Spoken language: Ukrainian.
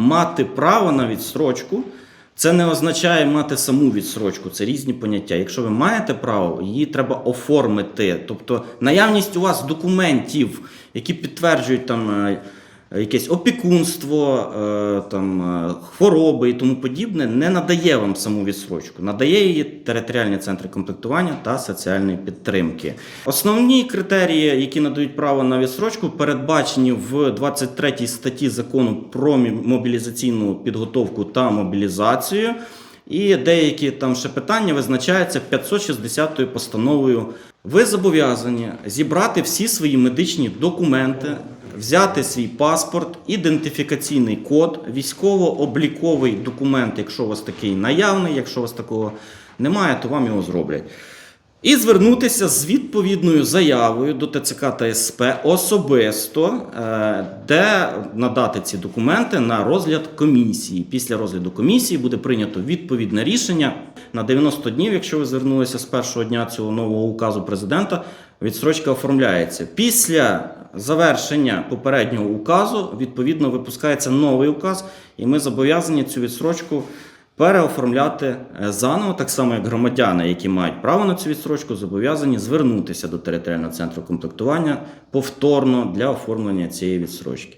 мати право на відстрочку. Це не означає мати саму відсрочку, це різні поняття. Якщо ви маєте право, її треба оформити. Тобто наявність у вас документів, які підтверджують там е, якесь опікунство, е, там, е, хвороби і тому подібне, не надає вам саму відсрочку. Надає її територіальні центри комплектування та соціальної підтримки. Основні критерії, які надають право на відсрочку, передбачені в 23 статті закону про мобілізаційну підготовку та мобілізацію. І деякі там ще питання визначаються 560 постановою. Ви зобов'язані зібрати всі свої медичні документи, взяти свій паспорт, ідентифікаційний код, військово-обліковий документ, якщо у вас такий наявний, якщо у вас такого немає, то вам його зроблять. І звернутися з відповідною заявою до ТЦК та СП особисто, е, де надати ці документи на розгляд комісії. Після розгляду комісії буде прийнято відповідне рішення на 90 днів, якщо ви звернулися з першого дня цього нового указу президента. Відстрочка оформляється. Після завершення попереднього указу відповідно випускається новий указ, і ми зобов'язані цю відстрочку переоформляти е, заново, так само як громадяни, які мають право на цю відстрочку, зобов'язані звернутися до територіального центру комплектування повторно для оформлення цієї відстрочки.